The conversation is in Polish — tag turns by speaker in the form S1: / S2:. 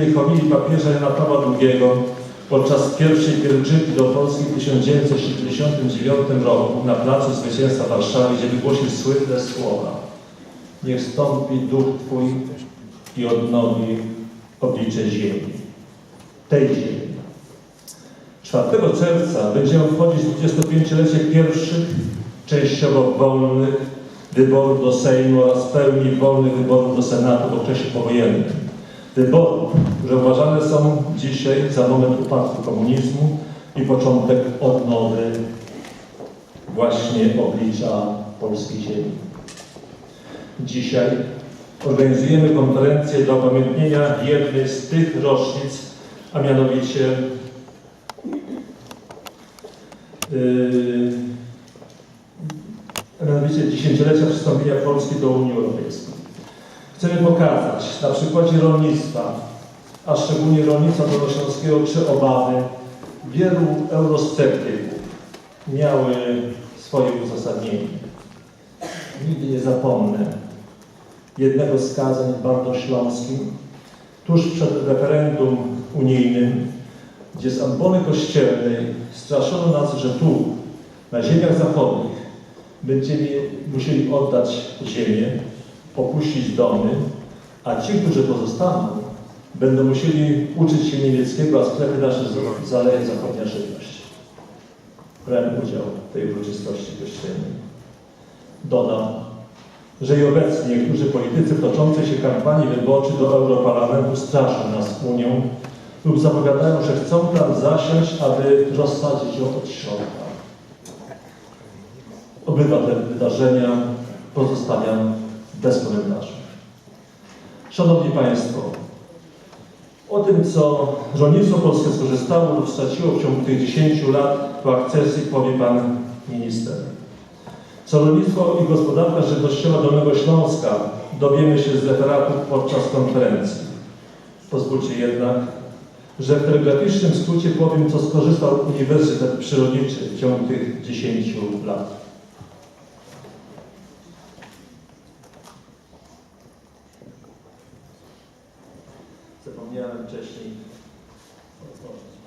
S1: słynnej homilii papieża Pawła II podczas pierwszej pielgrzymki do Polski w 1979 roku na Placu Zwycięstwa w Warszawie, gdzie wygłosił słynne słowa Niech stąpi duch Twój i odnowi oblicze ziemi, tej ziemi. 4 czerwca będziemy obchodzić 25-lecie pierwszych, częściowo wolnych wyborów do Sejmu oraz pełni wolnych wyborów do Senatu w okresie powojennym. Wyborów, które uważane są dzisiaj za moment upadku komunizmu i początek odnowy właśnie oblicza polskiej ziemi. Dzisiaj organizujemy konferencję do upamiętnienia jednej z tych rocznic, a mianowicie Yy, a mianowicie dziesięciolecia przystąpienia Polski do Unii Europejskiej. Chcemy pokazać na przykładzie rolnictwa, a szczególnie rolnictwa dolnośląskiego, czy obawy wielu eurosceptyków miały swoje uzasadnienie. Nigdy nie zapomnę jednego z kazań w Bartośląskim, tuż przed referendum unijnym, gdzie z ambony kościelnej straszono nas, że tu, na ziemiach zachodnich, będziemy musieli oddać ziemię, opuścić domy, a ci, którzy pozostaną, będą musieli uczyć się niemieckiego, a sklepy nasze zaleje zachodnia żywność. Brałem udział w tej uroczystości kościelnej. Dodam, że i obecnie niektórzy politycy toczącej się kampanii wyborczej do Europarlamentu straszą nas Unią lub zapowiadają, że chcą tam zasiąść, aby rozsadzić ją od środka. Obydwa te wydarzenia pozostawiam bez komentarzy. Szanowni Państwo, o tym, co rolnictwo polskie skorzystało lub straciło w ciągu tych 10 lat po akcesji, powie Pan Minister. Co rolnictwo i gospodarka żywnościowa Dolnego Śląska dowiemy się z referatów podczas konferencji. Pozwólcie jednak, że w telegraficznym skrócie powiem, co skorzystał Uniwersytet Przyrodniczy w ciągu tych 10 lat. Zapomniałem wcześniej otworzyć.